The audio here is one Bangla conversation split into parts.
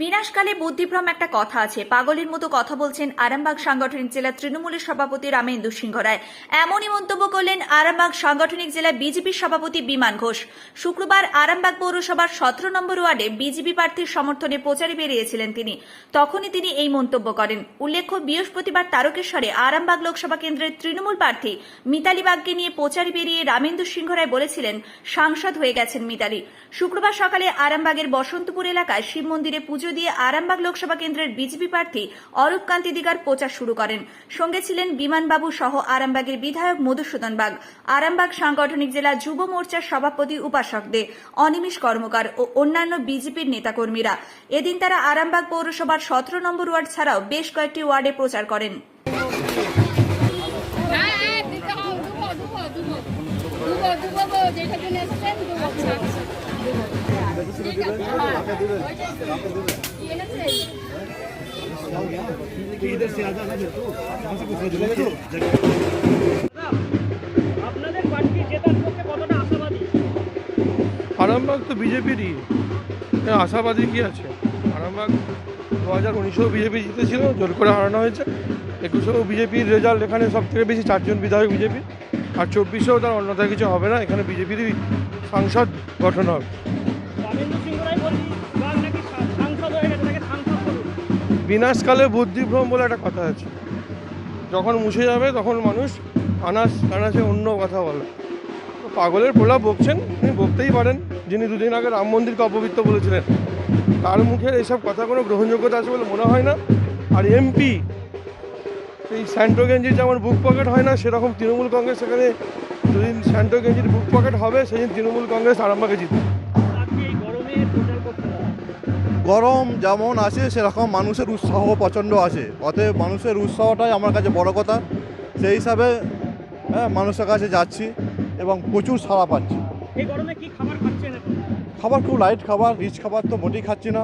বিনাশকালে বুদ্ধিভ্রম একটা কথা আছে। পাগলের মতো কথা বলছেন আরামবাগ সাংগঠনিক জেলা তৃণমূলের সভাপতি রামেন্দু সিংহ রায়। এমনই মন্তব্য করলেন আরামবাগ সাংগঠনিক জেলা বিজেপির সভাপতি বিমান ঘোষ। শুক্রবার আরামবাগ পৌরসভার সতেরো নম্বর ওয়ার্ডে বিজেপি প্রার্থীর সমর্থনে প্রচারে বেরিয়েছিলেন তিনি। তখনই তিনি এই মন্তব্য করেন। উল্লেখ্য, বৃহস্পতিবার তারকেশ্বরে আরামবাগ লোকসভা কেন্দ্রের তৃণমূল প্রার্থী মিতালি বাগকে নিয়ে প্রচারে বেরিয়ে রামেন্দু সিংহ রায় বলেছিলেন, সাংসদ হয়ে গেছেন মিতালি। শুক্রবার সকালে আরামবাগের বসন্তপুর এলাকায় শিব মন্দিরে পুজো দিয়ে আরামবাগ লোকসভা কেন্দ্রের বিজেপি প্রার্থী অরূপ কান্তি দিগার প্রচার শুরু করেন। সঙ্গে ছিলেন বিমানবাবু সহ আরামবাগের বিধায়ক মধুসূদন বাগ। আরামবাগ সাংগঠনিক জেলা যুব মোর্চার সভাপতি উপাসক দে অনিমিষ কর্মকার ও অন্যান্য বিজেপির নেতাকর্মীরা। এদিন তারা আরামবাগ পৌরসভার সতেরো নম্বর ওয়ার্ড ছাড়াও বেশ কয়েকটি ওয়ার্ডে প্রচার করেন। হ্যাঁ হ্যাঁ জন্য এসেছেন আরামবাগ তো বিজেপিরই। আশাবাদী কি আছে? আরামবাগ দু হাজার উনিশেও বিজেপি জিতেছিল, জোর করে হারানো হয়েছে। একুশেও বিজেপির রেজাল্ট এখানে সব থেকে বেশি চারজন বিধায়ক বিজেপির। আর চব্বিশেও তার অন্যতা কিছু হবে না, এখানে বিজেপিরই সাংসদ গঠন হবে। বিনাশকালে বুদ্ধিভ্রম বলে একটা কথা আছে। যখন মুছে যাবে, তখন মানুষ আনাস, আনাসে অন্য কথা বলে। পাগলের প্রলাপ বকছেন তিনি বকতেই পারেন, যিনি দুদিন আগে রাম মন্দিরকে অপবিত্র বলেছিলেন। তার মুখের এইসব কথা কোনো গ্রহণযোগ্যতা আছে বলে মনে হয় না। আর এমপি এই স্যান্টো গেঞ্জির যেমন বুক পকেট হয় না, সেরকম তৃণমূল কংগ্রেস সেখানে যেদিন স্যান্টো গেঞ্জির বুক পকেট হবে, সেদিন তৃণমূল কংগ্রেস আরামবাগে জিতবে। গরম যেমন আছে সেরকম মানুষের উৎসাহ প্রচণ্ড আছে অতএব মানুষের উৎসাহটাই আমার কাছে বড় কথা। সেই হিসাবে হ্যাঁ মানুষের কাছে যাচ্ছি এবং প্রচুর সাড়া পাচ্ছি। খাবার খুব লাইট খাবার রিচ খাবার তো মোটেই খাচ্ছি না।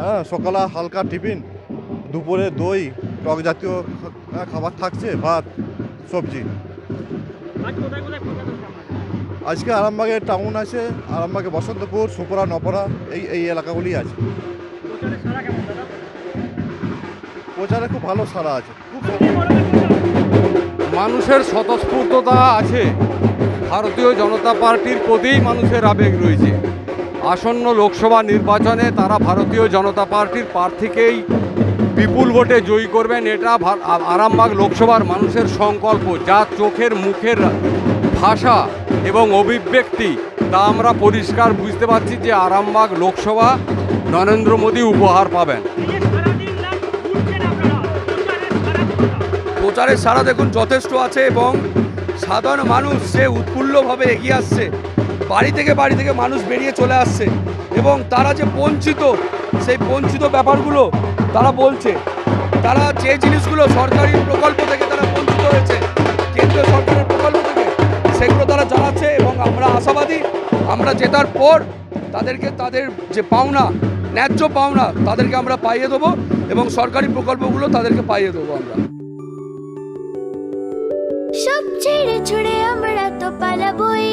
হ্যাঁ সকালে হালকা টিফিন দুপুরে দই টক জাতীয় খাবার থাকছে ভাত সবজি। আজকে আরামবাগে টাউন আছে আরামবাগে বসন্তপুর সুপরা নপরা এই এই এলাকাগুলি আছে। প্রচারের সারা কেমন দাদা? প্রচারে খুব ভালো সাড়া আছে। খুব মানুষের স্বতঃস্ফূর্ততা আছে। ভারতীয় জনতা পার্টির প্রতিই মানুষের আবেগ রয়েছে। আসন্ন লোকসভা নির্বাচনে তারা ভারতীয় জনতা পার্টির প্রার্থীকেই বিপুল ভোটে জয়ী করবেন। এটা আরামবাগ লোকসভার মানুষের সংকল্প যা চোখের মুখের ভাষা এবং অভিব্যক্তি তা আমরা পরিষ্কার বুঝতে পারছি যে আরামবাগ লোকসভা নরেন্দ্র মোদী উপহার পাবেন। প্রচারের সারা দেখুন, যথেষ্ট আছে এবং সাধারণ মানুষ সে উৎফুল্লভাবে এগিয়ে আসছে, বাড়ি থেকে বাড়ি থেকে মানুষ বেরিয়ে চলে আসছে এবং তারা যে বঞ্চিত, সেই বঞ্চিত ব্যাপারগুলো তারা বলছে। তারা যে জিনিসগুলো সরকারি প্রকল্প থেকে তারা বঞ্চিত সেগুলো তারা জানাচ্ছে এবং আমরা আশাবাদী, আমরা জেতার পর তাদেরকে, তাদের যে পাওনা, ন্যায্য পাওনা, তাদেরকে আমরা পাইয়ে দেবো এবং সরকারি প্রকল্পগুলো তাদেরকে পাইয়ে দেবো আমরা। সব ছেড়ে ছুড়ে আমরা তো পালাবই।